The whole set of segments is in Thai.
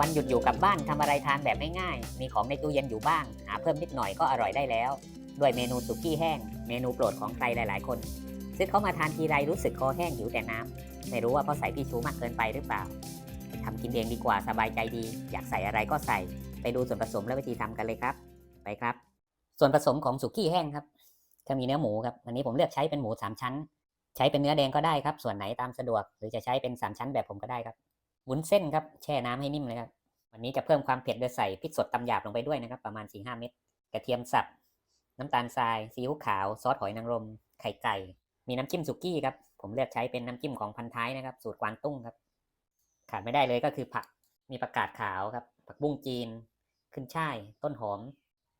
วันหยุดอยู่กับบ้านทำอะไรทานแบบง่ายๆมีของในตู้เย็นอยู่บ้าง หาเพิ่มนิดหน่อยก็อร่อยได้แล้ว ด้วยเมนูสุกี้แห้ง เมนูโปรดของใครหลายๆ คน ซึ่งเขามาทานทีไรรู้สึกคอแห้งหิวแต่น้ำไม่รู้ว่าเพราะใส่พี่ชูมากเกินไปหรือเปล่าทำกินเองดีกว่าสบายใจดี อยากใส่อะไรก็ใส่ ไปดูส่วนผสมและวิธีทำกันเลยครับ ไปครับ ส่วนผสมของสุกี้แห้งครับก็มีเนื้อหมูครับวันนี้ผมเลือกใช้เป็นหมูสามชั้น ใช้เป็นเนื้อแดงก็ได้ครับ ส่วนไหนตามสะดวก หรือจะใช้เป็นสามชั้นแบบผมก็ได้ครับ วุ้นเส้นครับแช่น้ำให้นิ่มเลยครับวันนี้จะเพิ่มความเผ็ดโดยใส่พริกสดตำหยาบลงไปด้วยนะครับ ประมาณ4-5เม็ดกระเทียมสับ น้ำตาลทรายซีอิ๊วขาว ซอสหอยนางรม ไข่ไก่ มีน้ำจิ้มสุกี้ครับ ผมเลือกใช้เป็นน้ำจิ้มของพันท้ายนะครับ สูตรกวางตุ้งครับ ขาดไม่ได้เลยก็คือผักมีผักกาดขาวครับ ผักบุ้งจีน ขึ้นช่ายต้นหอม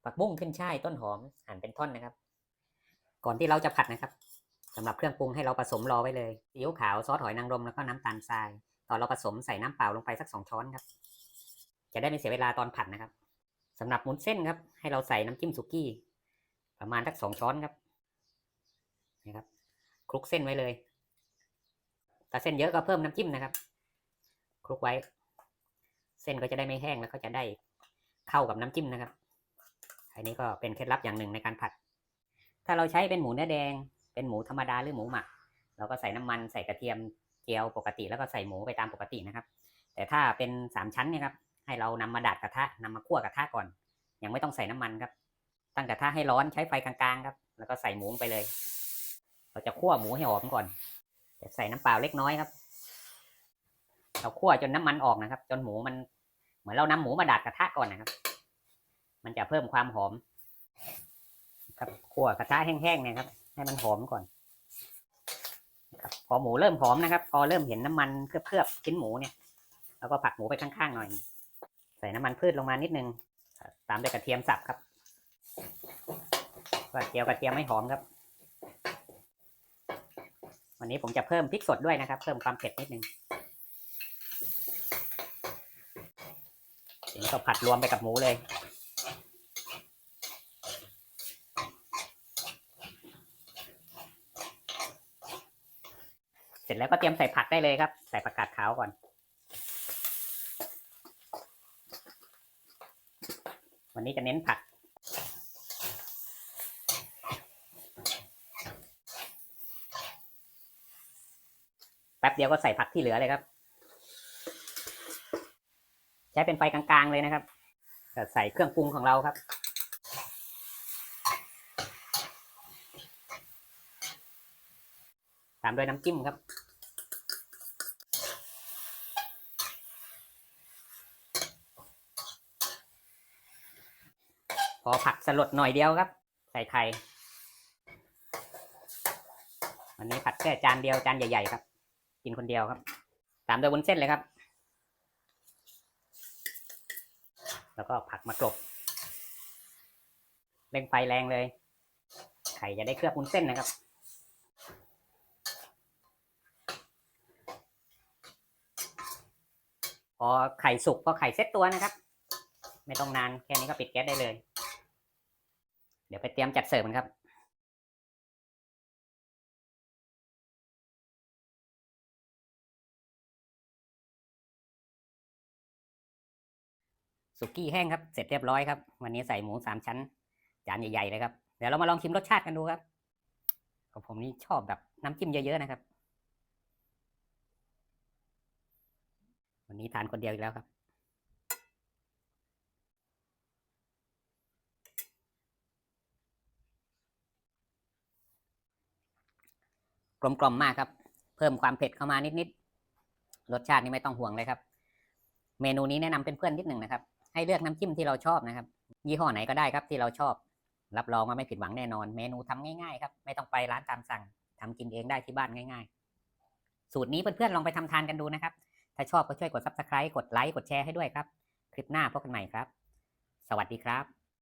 ผักบุ้งขึ้นช่ายต้นหอมหั่นเป็นท่อนนะครับ ก่อนที่เราจะผัดนะครับสำหรับเครื่องปรุงให้เราผสมรอไว้เลยซีอิ๊วขาวซอสหอยนางรมแล้วก็น้ำตาลทราย เราผสมใส่น้ำเปล่าลงไปสักสองช้อนครับ จะได้ไม่เสียเวลาตอนผัดนะครับสำหรับมุนเส้นครับ ให้เราใส่น้ำจิ้มสุกี้ ประมาณสักสองช้อนครับนี่ครับคลุกเส้นไว้เลยถ้าเส้นเยอะก็เพิ่มน้ำจิ้มนะครับคลุกไว้ เส้นก็จะได้ไม่แห้งแล้วก็จะได้เข้ากับน้ำจิ้มนะครับ อันนี้ก็เป็นเคล็ดลับอย่างหนึ่งในการผัด ถ้าเราใช้เป็นหมูเนื้อแดง เป็นหมูธรรมดาหรือหมูหมัก เราก็ใส่น้ำมันใส่กระเทียม เจียวปกติแล้วก็ใส่หมูไปตามปกตินะครับ แต่ถ้าเป็นสามชั้นเนี่ยครับให้เรานำมาดัดกระทะนำมาคั่วกระทะก่อน ยังไม่ต้องใส่น้ำมันครับ ตั้งกระทะให้ร้อนใช้ไฟกลางๆครับ แล้วก็ใส่หมูไปเลย เราจะคั่วหมูให้หอมก่อนจะใส่น้ำเปล่าเล็กน้อยครับ เราคั่วจนน้ำมันออกนะครับ จนหมูมันเหมือนเรานำหมูมาดัดกระทะก่อนนะครับ มันจะเพิ่มความหอม ครับคั่วกระทะแห้งๆเนี่ยครับ ให้มันหอมก่อน พอหมูเริ่มหอมนะครับ พอเริ่มเห็นน้ำมันเคลือบๆชิ้นหมูเนี่ยแล้วก็ผักหมูไปข้างๆหน่อย ใส่น้ำมันพืชลงมานิดนึง ตามด้วยกระเทียมสับครับกระเจียวกระเทียมให้หอมครับ วันนี้ผมจะเพิ่มพริกสดด้วยนะครับ เพิ่มความเผ็ดนิดนึงทีนี้ก็ผัดรวมไปกับหมูเลย ร็จแล้วก็เตรียมใส่ผักได้เลยครับ ใส่ผักกาดขาวก่อน วันนี้จะเน้นผัก แป๊บเดียวก็ใส่ผักที่เหลือเลยครับ ใช้เป็นไฟกลางๆเลยนะครับใส่เครื่องปรุงของเราครับตามด้วยน้ำจิ้มครับ อผักสลดหน่อยเดียวครับ ใส่ไข่วันนี้ผัดแค่จานเดียวจานใหญ่ๆครับ กินคนเดียวครับ ตามด้วยวุ้นเส้นเลยครับ แล้วก็ผักมากรบเร่งไฟแรงเลย ไข่จะได้เคลือบวุ้นเส้นนะครับพอไข่สุกพอไข่เซ็ตตัวนะครับ ไม่ต้องนานแค่นี้ก็ปิดแก๊สได้เลย เดี๋ยวไปเตรียมจัดเสิร์ฟกันครับสุกี้แห้งครับ เสร็จเรียบร้อยครับ วันนี้ใส่หมูสามชั้น จานใหญ่ๆเลยครับ เดี๋ยวเรามาลองชิมรสชาติกันดูครับ ของผมนี่ชอบแบบน้ำจิ้มเยอะๆนะครับ วันนี้ทานคนเดียวอีกแล้วครับ กลมกล่อมมากครับ เพิ่มความเผ็ดเข้ามานิดๆรสชาตินี่ไม่ต้องห่วงเลยครับ เมนูนี้แนะนำเป็นเพื่อนนิดหนึ่งนะครับ ให้เลือกน้ำจิ้มที่เราชอบนะครับ ยี่ห้อไหนก็ได้ครับที่เราชอบ รับรองว่าไม่ผิดหวังแน่นอน เมนูทำง่ายๆครับไม่ต้องไปร้านตามสั่งทำกินเองได้ที่บ้านง่าย ๆ สูตรนี้เพื่อนๆลองไปทำทานกันดูนะครับ ถ้าชอบก็ช่วยกด subscribe กดไลค์กดแชร์ให้ด้วยครับ คลิปหน้าพบกันใหม่ครับ สวัสดีครับ